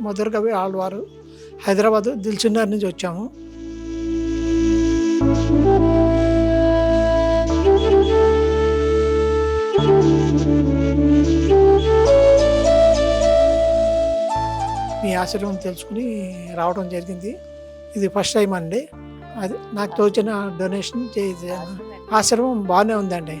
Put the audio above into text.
మధురకవి ఆళ్వారు. హైదరాబాద్ దిల్చుందర్ నుంచి వచ్చాము. మీ ఆశ్రమం తెలుసుకుని రావడం జరిగింది. ఇది ఫస్ట్ టైం అండి. అది నాకు తోచిన డొనేషన్ చేసాను ఆశ్రమం బాగానే ఉందండి.